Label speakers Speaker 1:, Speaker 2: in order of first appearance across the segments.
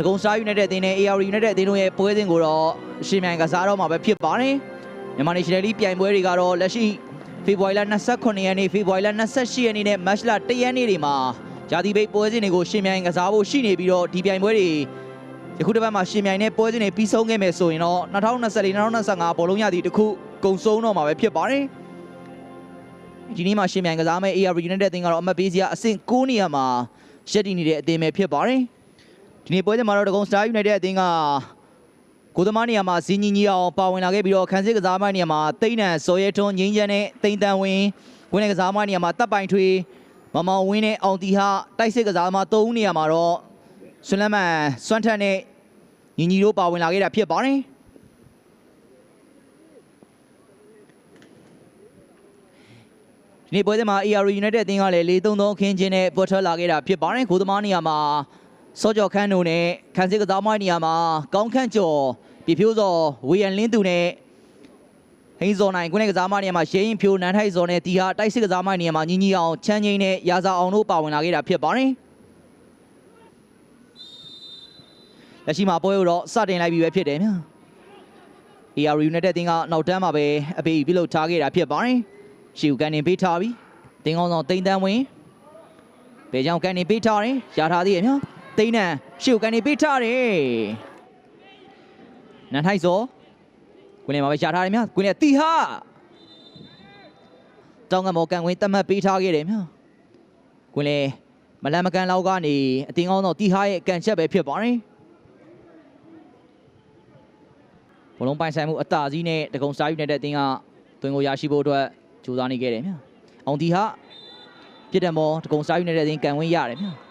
Speaker 1: တကုံစတာယူနိုက်တက်အသင်းနဲ့ AR United အသင်းတို့ရဲ့ပွဲစဉ်ကိုတော့ရှင်မြိုင်ကစားတော့မှာပဲဖြစ်ပါတယ်မြန်မာနေရှင်နယ်လီပြိုင်ပွဲတွေကတော့လက်ရှိဖေဖော်ဝါရီလ29ရက်နေ့ဖေဖော်ဝါရီလ28ရက်နေ့နဲ့မတ်လ1ရက်နေ့တွေမှာဂျာတိပိတ်ပွဲစဉ်တွေကိုရှင်မြိုင်ကစားဖို့ရှိနေပြီးတော့ဒီပြိုင်ပွဲတွေယခုတစ်ပတ်မှာရှင်မြိုင်နဲ့ပွဲစဉ်တွေပြီးဆုံးခဲ့မယ်ဆိုရင်တော့2024-2025ဘောလုံးရသည်တစ်ခုကုံဆုံးတော့မှာပဲဖြစ်ပါတယ်ဒီနေ့မှာရှင်မြိုင်ကစားမယ့် AR United အသင်းကတော့အမှတ်ပေးစရာအဆင့်9နေရာမှာရပ်တည်နေတဲ့အသင်းပဲဖြစ်ပါတယ် ဒီနေ့ပွဲစဉ်မှာတော့ဒဂုံ Star United အသင်းကကိုသမားနေရာမှာဇင်းကြီးကြီးအောင်ပါဝင်လာခဲ့ပြီးတော့ခန်းစစ်ကစားမနေရာမှာတိမ့်နံစော်ရဲထွန်းငင်းချမ်းနဲ့တိမ့်တန်ဝင်းဝင်တဲ့ကစားမနေရာမှာတပ်ပိုင်ထွေးမမောင်ဝင်းနဲ့အောင်တီဟာတိုက်စစ်ကစားမ၃ဦးနေရာမှာတော့ဆွလမ်းမန်စွမ်းထက်နဲ့ညီညီတို့ပါဝင်လာခဲ့တာဖြစ်ပါတယ်ဒီနေ့ပွဲစဉ်မှာ AR United အသင်းကလည်း4-3-3အခင်းချင်းနဲ့ပေါ်ထွက်လာခဲ့တာဖြစ်ပါတယ်ကိုသမားနေရာမှာ စောကြော်ခန်းတို့နဲ့ခန်းစစ်ကစားမနေရာမှာကောင်းခန့်ကျော်ပြဖြိုးစော်ဝေယံလင်းသူနဲ့ဟိန်းစော်နိုင်ကွင်းကစားမနေရာမှာရှေးရင်ဖြိုးနန်းထိုက်စော်နဲ့တီဟာတိုက်စစ်ကစားမနေရာမှာညီညီအောင်ချမ်းငိမ့်နဲ့ရာဇာအောင်တို့ပါဝင်လာခဲ့တာဖြစ်ပါတယ်လက်ရှိမှာပွဲကိုတော့စတင်လိုက်ပြီပဲဖြစ်တယ်ဗျာ AR United အသင်းကနောက်တန်းမှာပဲအပေးပြုလုပ်ထားခဲ့တာဖြစ်ပါတယ်ရှီကိုကန်နေပေးထားပြီတင်းကောင်းဆောင်တိမ့်တန်းဝင်ဘယ်ကြောင့်ကန်နေပေးထားတယ်ရထားသေးရဲ့ဗျာ တိမ့်နန်ရှီကိုကန်နေပေးထားတယ်နန်ထိုက်စောကွင်းလယ်မှာပဲရထားတယ်ဗျာကွင်းလယ်တီဟာတောင်းကမော်ကန်ဝင်တတ်မှတ်ပေးထားခဲ့တယ်ဗျာကွင်းလယ်မလန်မကန်လောက်ကနေအတင်းကောင်းဆောင်တီဟာရဲ့ကန်ချက်ပဲဖြစ်ပါတယ်ဘလုံးပိုင်ဆိုင်မှုအတားစီးနဲ့တကုံစားယူနေတဲ့အတင်းကသွင်းကိုရရှိဖို့အတွက်ကြိုးစားနေခဲ့တယ်မြ။အောင်ဒီဟာပြစ်တယ်မောတကုံစားယူနေတဲ့အတင်းကန်ဝင်းရတယ်မြ။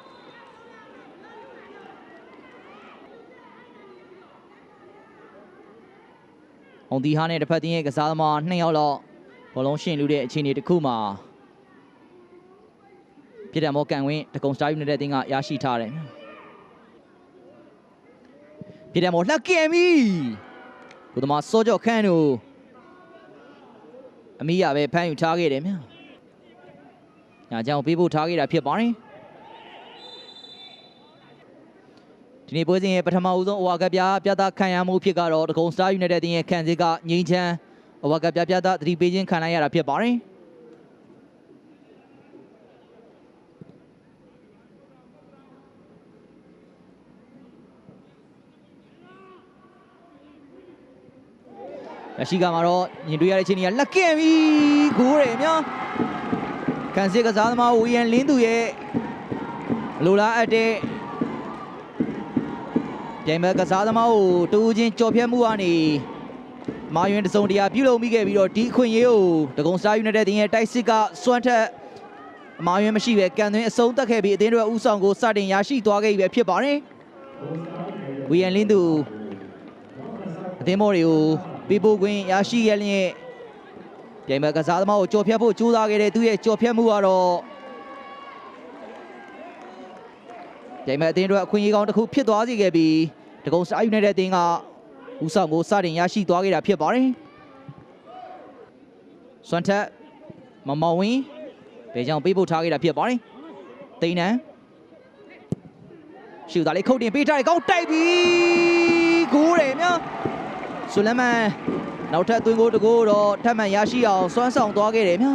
Speaker 1: အောင်ဒီဟာနဲ့တစ်ဖက်တင်းရဲ့ကစားသမားနှစ်ယောက်လောက်ဘလုံးရှင်လူတဲ့အခြေအနေတစ်ခုမှာပြစ်တယ်မောကန်ဝင်းတကုံစားယူနေတဲ့အတင်းကရရှိထားတယ်မြ။ပြစ်တယ်မောလှက်ကင်ပြီ။ကိုသမားစောကြော့ခန့်တို့အမိရပဲဖမ်းယူထားခဲ့တယ်မြ။ညာကြောင်ပေးဖို့ထားခဲ့တာဖြစ်ပါတယ်။ ဒီနေ့ပွဲစဉ်ရဲ့ပထမဦးဆုံးအဝါကပြပြသခံရမှုဖြစ်ကတော့ဒဂုံစတာယူနိုက်တက်တင်းရဲ့ခံစစ်ကငိမ့်ချမ်းအဝါကပြပြသသတိပေးခြင်းခံလိုက်ရတာဖြစ်ပါတယ်။လက်ရှိကမှာတော့ညင်တွေ့ရတဲ့ချင်းကြီးကလက်ကင်ပြီဂိုးတယ်များကန်စစ်ကစားသမားဝီယန်လင်းသူရဲ့လိုလားအပ်တဲ့ ပြိုင်ဘက်ကစားသမားကိုတူးချင်းကြော်ဖြတ်မှုကနေမာယွင်တစုံတရာပြုလုပ်မိခဲ့ပြီးတော့ဒီအခွင့်အရေးကိုဒဂုံစတာယူနိုက်တက်တင်းရဲ့တိုက်စစ်ကစွမ်းထက်အမာယွင်မရှိပဲကန်သွင်းအဆုံးတက်ခဲ့ပြီးအသင်းတို့ဥဆောင်ကိုစတင်ရရှိသွားခဲ့ပြီပဲဖြစ်ပါတယ်ဝီယန်လင်းသူအသင်းမော်တွေကိုပေးပို့ခွင့်ရရှိရလျက်ပြိုင်ဘက်ကစားသမားကိုကြော်ဖြတ်ဖို့ကြိုးစားခဲ့တဲ့သူရဲ့ကြော်ဖြတ်မှုကတော့ပြိုင်ဘက်အသင်းတို့အခွင့်အရေးကောင်းတစ်ခုဖြစ်သွားစေခဲ့ပြီး တကုံစာယူနိုက်တဲ့အသင်းကဦးဆောင်ကိုစတင်ရရှိသွားခဲ့တာဖြစ်ပါတယ်စွမ်ထက်မမောင်ဝင်းဘယ်ကြောင့်ပေးပို့ထားခဲ့တာဖြစ်ပါတယ်တိန်နန်ရှူသားလေးခုတ်တင်ပေးထားတယ်ကောင်းတိုက်ပြီဂိုးတယ်များဆူလမန်နောက်ထပ်သွင်းကိုတကိုးတော့ထပ်မံရရှိအောင်စွမ်းဆောင်သွားခဲ့တယ်ဗျာ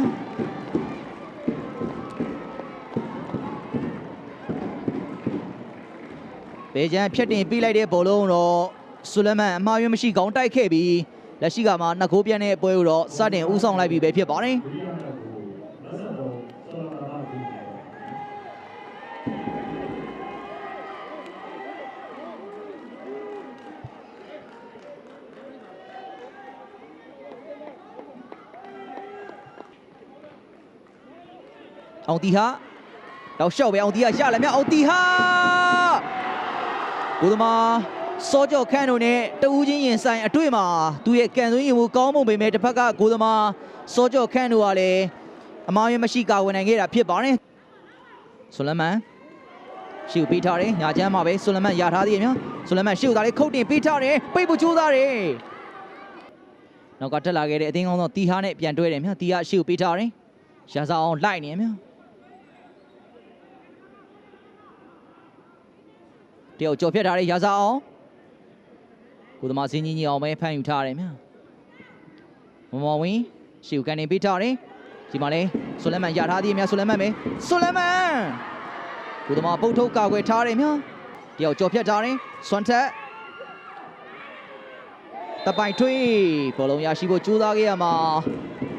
Speaker 1: ဘေဂျန်ဖြတ်တင်ပြီးလိုက်တဲ့ဘောလုံးတော့ဆူလမန်အမှားယွင်းမရှိကောင်းတိုက်ခဲ့ပြီးလက်ရှိကမှနှစ်ကိုးပြန်တဲ့ပွဲကိုတော့စတင်ဦးဆောင်လိုက်ပြီပဲဖြစ်ပါတယ်အောင်တီဟာတော့ရှော့ပဲအောင်တီဟာရလာမြအောင်တီဟာ ကိုသမားစောကြော့ခန့်တို့နဲ့တဦးချင်းရင်ဆိုင်အတွေ့မှာသူရဲ့ကန်သွင်းရင်ကိုကောင်းမှုပေမဲ့တစ်ဖက်ကကိုသမားစောကြော့ခန့်တို့ကလည်းအမားရမရှိကာဝင်နိုင်ခဲ့တာဖြစ်ပါတယ်ဆိုလမန်ရှီကိုပေးထားတယ်ညာချမ်းမှာပဲဆိုလမန်ရထားသေးတယ်များဆိုလမန်ရှီကိုဒါလေးခုတ်တင်ပေးထားတယ်ပိတ်ဖို့ကြိုးစားတယ်နောက်ကတက်လာခဲ့တဲ့အသင်းကောင်းသောတီဟာနဲ့ပြန်တွဲတယ်များတီဟာရှီကိုပေးထားတယ်ရာဇာအောင်လိုက်နေတယ်များတ ယောက်ကြော်ဖြတ်ထားတဲ့ရာဇာအောင်ကိုသမားစင်းကြီးကြီးအောင်ပဲဖမ်းယူထားတယ်မြမမော်ဝင်းရှီကိုကန်နေပေးထားတယ်ဒီမှာလဲဆွလမန်ရထားသေးတယ်မြဆွလမန်ပဲဆွလမန်ကိုသမားပုတ်ထုတ်ကာကွယ်ထားတယ်မြတယောက်ကြော်ဖြတ်ထားတယ်စွန်ထက်တပိုင်ထွေးဘောလုံးရရှိဖို့ကြိုးစားခဲ့ရမှာ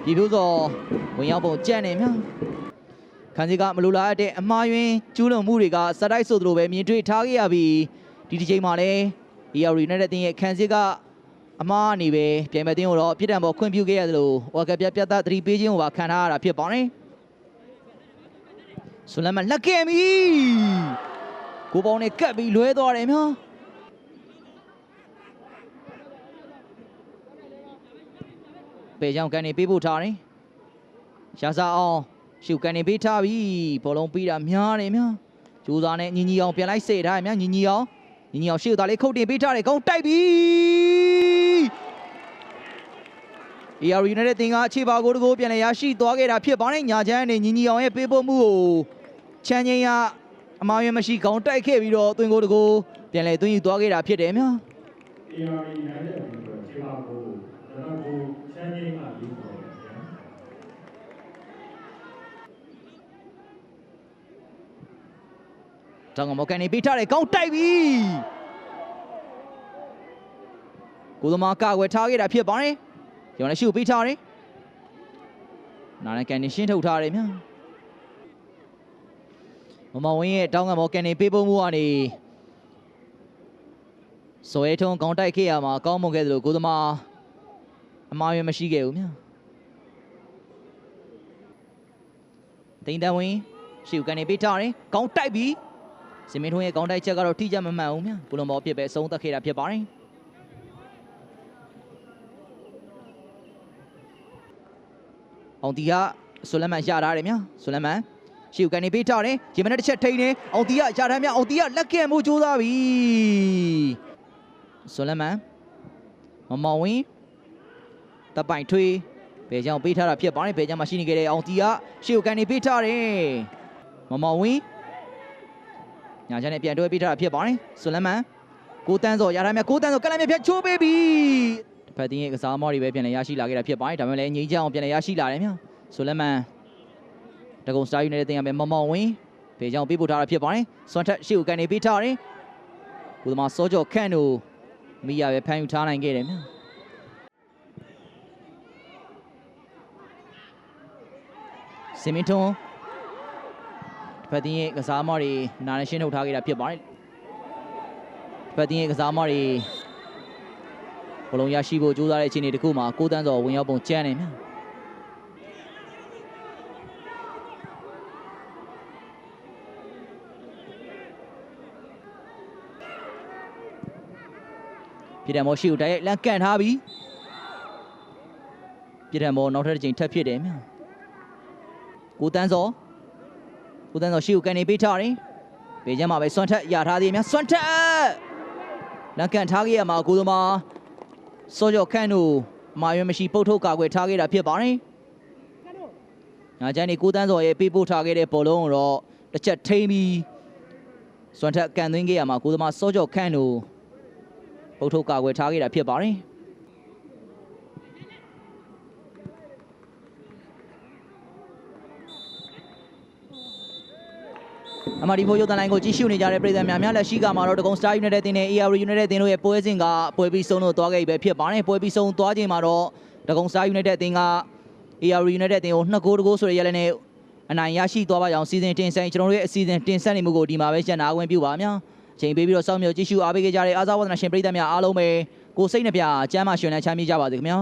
Speaker 1: ဒီပြိုးစော်ဝင်ရောက်ပုံကြံ့နေမြ ခန်းစီကမလိုလားတဲ့အမှားယွင်းကျူးလွန်မှုတွေကစတိုက်ဆိုသလိုပဲမြင်တွေ့ထားခဲ့ရပြီးဒီတစ်ချိန်မှာလဲ ERD နဲ့တဲ့တင်ရဲ့ခန်းစီကအမှားအနေပဲပြိုင်မဲ့တင်ကိုတော့ပြစ်ဒဏ်ပေါ်ခွင့်ပြုခဲ့ရသလိုဝါကပြပြတ်သားသတိပေးခြင်းကိုပါခံထားရတာဖြစ်ပါတယ်ဆွလမန်လက်ခဲ့ပြီကိုပေါင်းနဲ့ကတ်ပြီးလွဲသွားတယ်မျိုးပေကြောင်ကန်နေပေးဖို့ထားတယ်ရှာစားအောင် ရှုကန်နေပေးထားပြီဘောလုံးပြီးတာများတယ်များကြိုးစားနဲ့ညီညီအောင်ပြန်လိုက်စေထားတယ်များညီညီအောင်ညီညီအောင်ရှေ့သားလေးခုတ်တင်ပေးထားတယ်ကောင်းတိုက်ပြီ AR United တင်ကအခြေပါကိုတကိုပြန်လည်ရရှိသွားခဲ့တာဖြစ်ပါတယ်ညာချမ်းနဲ့ညီညီအောင်ရဲ့ပေးပို့မှုကိုချမ်းချင်းရအမောင်ရမရှိကောင်းတိုက်ခဲ့ပြီးတော့သွင်းကိုတကိုပြန်လည်သွင်းယူသွားခဲ့တာဖြစ်တယ်များ
Speaker 2: ARD နိုင်တဲ့ပြီးတော့ခြေပါကိုတော့ကိုချမ်းချင်းမှယူတော်တယ်ဗျာ
Speaker 1: တောင်ကမော်ကန်နေပေးထားတယ်ကောင်းတိုက်ပြီကိုသမားကာကွယ်ထားခဲ့တာဖြစ်ပါတယ်ဒီမှာလည်းရှုပ်ပေးထားတယ်နာနဲ့ကန်နေရှင်းထုတ်ထားတယ်များမမဝင်းရဲ့တောင်းကမော်ကန်နေပေးဖို့မှုကနေစောရဲထုံးကောင်းတိုက်ခဲ့ရမှာကောင်းမွန်ခဲ့သလိုကိုသမားအမှားရမရှိခဲ့ဘူးများတိန်တန်ဝင်းရှုပ်ကန်နေပေးထားတယ်ကောင်းတိုက်ပြီ စင်မင်းထွန်းရဲ့ကောင်းတိုက်ချက်ကတော့ထိကြမမှန်ဘူးမြဘုလုံဘော်ပြစ်ပဲအဆုံးသတ်ခဲ့တာဖြစ်ပါတယ်အောင်တီကဆွလမန်ရထားတယ်မြဆွလမန်ရှီကိုကနေပေးထားတယ်ဂျီမနဲ့တစ်ချက်ထိန်းနေအောင်တီကရထားမြအောင်တီကလက်ကဲမှုကြိုးစားပြီဆွလမန်မမောင်ဝင်းတပိုင်ထွေးဘယ်ကြောင့်ပေးထားတာဖြစ်ပါတယ်ဘယ်ကြောင့်မှရှိနေခဲ့တဲ့အောင်တီကရှီကိုကနေပေးထားတယ်မမောင်ဝင်း ညာချမ်းနဲ့ပြန်တွဲပေးထားတာဖြစ်ပါတယ်ဆွလမန်ကိုတန်းစော်ရထားမြကိုတန်းစော်ကလန်မြဖြတ်ချိုးပေးပြီတစ်ဖက်တင်းရဲ့ကစားမောတွေပဲပြန်လည်ရရှိလာခဲ့တာဖြစ်ပါတယ်ဒါပေမဲ့လည်းငြိမ်းချမ်းအောင်ပြန်လည်ရရှိလာတယ်မြဆွလမန်တကုံစတာယူနေတဲ့တင်ရမယ်မမောင်ဝင်းဖေချောင်းပေးပို့ထားတာဖြစ်ပါတယ်စွန်ထက်ရှေ့ကိုကန်နေပေးထားတယ်ကိုသမားစောကြောခန့်တို့မိရပဲဖမ်းယူထားနိုင်ခဲ့တယ်မြစင်မင်ထွန်း ဖက်တင်းရဲ့ကစားမတွေနာနဲ့ရှင်းထုတ်ထားခဲ့တာဖြစ်ပါတယ်ဖက်တင်းရဲ့ကစားမတွေဘလုံးရရှိဖို့ကြိုးစားတဲ့အခြေအနေတစ်ခုမှာကိုတန်းစော်ဝင်ရောက်ပုံကျန်းနေမြပြည်တယ်မော်ရှိကိုတိုက်ရိုက်လန်ကန်ထားပြီပြည်တယ်မော်နောက်ထပ်တစ်ချိန်ထပ်ဖြစ်တယ်မြကိုတန်းစော် ကိုတန်းစောရှီကိုကန်နေပေးထားတယ်။ဘေးကျမ်းမှာပဲစွန့်ထက်ရထားသေးတယ်များစွန့်ထက်လက်ကန်ထားခဲ့ရမှာကိုသမားစောကြောခန့်တို့မာရွေးမရှိပုတ်ထုတ်ကာကွယ်ထားခဲ့တာဖြစ်ပါတယ်။ညာချမ်းနေကိုတန်းစောရဲ့ပေးပို့ထားခဲ့တဲ့ဘောလုံးကိုတော့တစ်ချက်ထိမ့်ပြီးစွန့်ထက်ကန်သွင်းခဲ့ရမှာကိုသမားစောကြောခန့်တို့ပုတ်ထုတ်ကာကွယ်ထားခဲ့တာဖြစ်ပါတယ်။ အမဒီဖိုရုပ်သံလိုင်းကိုကြည့်ရှုနေကြတဲ့ပြည်သူများများလက်ရှိကမှာတော့ဒဂုံ Star United တင်နဲ့ AR United တင်တို့ရဲ့ပွဲစဉ်ကပွဲပြီးဆုံးလို့သွားခဲ့ပြီပဲဖြစ်ပါတယ်ပွဲပြီးဆုံးသွားချိန်မှာတော့ဒဂုံ Star United တင်က AR United တင်ကို2ဂိုးတဂိုးဆိုရရလဲနဲ့အနိုင်ရရှိသွားပါကြောင်းစီစဉ်တင်ဆက်ကျွန်တော်တို့ရဲ့အစီအစဉ်တင်ဆက်နေမှုကိုဒီမှာပဲရှင်းနာဝင်ပြုပါများချိန်ပေးပြီးတော့စောင့်မျှော်ကြည့်ရှုအားပေးကြတဲ့အားစားဝဒနာရှင်ပြည်သူများအားလုံးပဲကိုစိတ်နှပြကျမ်းမာရှင်နဲ့ချမ်းမြေ့ကြပါစေခင်ဗျာ